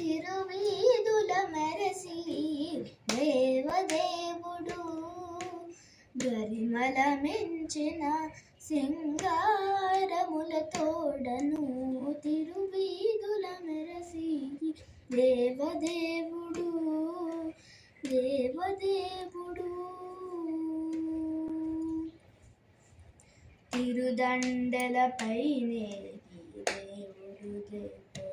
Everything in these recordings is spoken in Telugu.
తిరువీధుల మెరసి దేవదేవుడు గరిమల మించిన సింగారముల తోడను తిరువీధుల మెరసి దేవదేవుడు దేవదేవుడు. తిరుదండలపైనే దేవుడు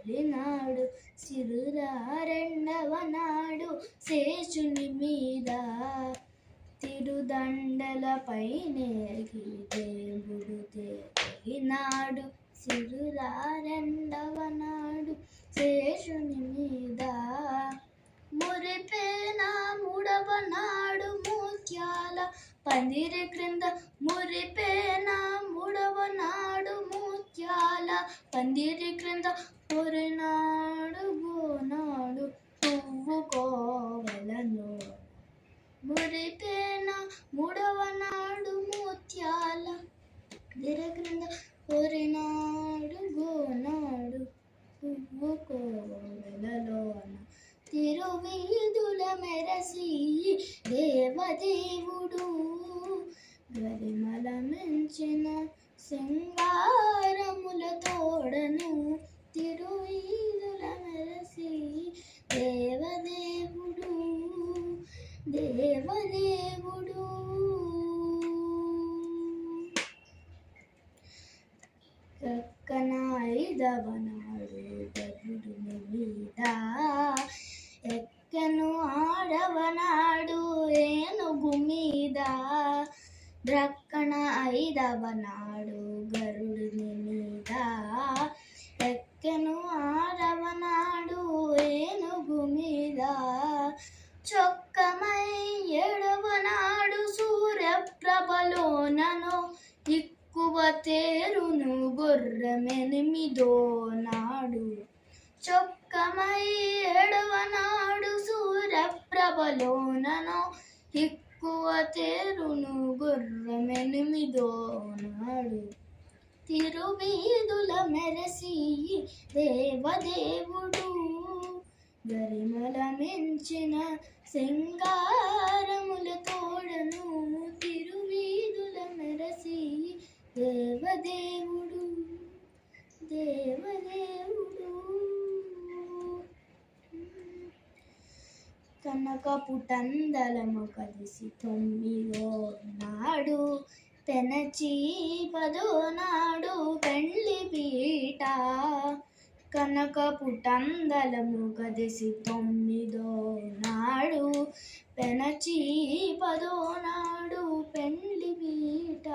తొలినాడు సిరురారెండవ నాడు శేషుని మీద తిరుదండలపైనే దేవుడు సిరులార రెండవ నాడు శేషుని మీద మురిపేన మూడవ నాడు ముత్యాల పందిరి క్రింద మురిపేన మూడవ నాడు ముత్యాల పందిరి క్రింద పొరినాడు గోనాడు పువ్వు కోవలను. మురిపేన మూడవ నాడు ముత్యాల దిర క్రింద పొరినాడు గోనాడు పువ్వు కోవలలోన. తిరువీధుల మెరసి దేవదేవుడు గరిమల మించిన సింగ దేవదేవుడు. కక్కనాయిదవనాడు గరుడుని మీద. ఎక్కను ఆడవనాడు ఏనుగు మీద. ద్రక్కన ఐదవనాడు గరుడిని మీద. ఎక్కను ఆడవనాడు తేరును గుర్రమెనిమిదో నాడు. చొక్కమై ఏడవ నాడు సూర్యప్రభలోనను ఎక్కువ తేరును గుర్రమెనిమిదో నాడు. తిరువీధుల మెరసి దేవదేవుడు గరిమల మించిన సింగారముల తోడను తిరు దేవదేవుడు దేవదేవుడు. కనక పుటందలము కలిసి తొమ్మిదో నాడు పెనచి పదో నాడు పెండ్లి పీట. కనక పుటందలము కదిసి తొమ్మిదో నాడు పెనచి పదో నాడు పెండ్లి పీట.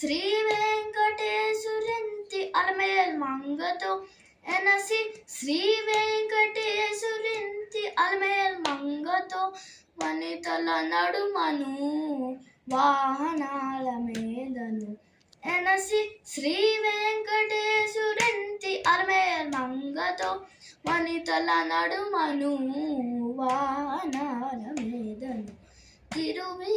శ్రీ వెంకటేశురింతి అలమేల్ మంగతో ఎనసి శ్రీ వెంకటేశురింతి అలమేల్ మంగతో వనితల నడుమను వాహనాల మీదను ఎనసి శ్రీ వెంకటేశురింతి అలమేల్ మంగతో వనితల నడుమను వాహనాల మీదను తిరువీ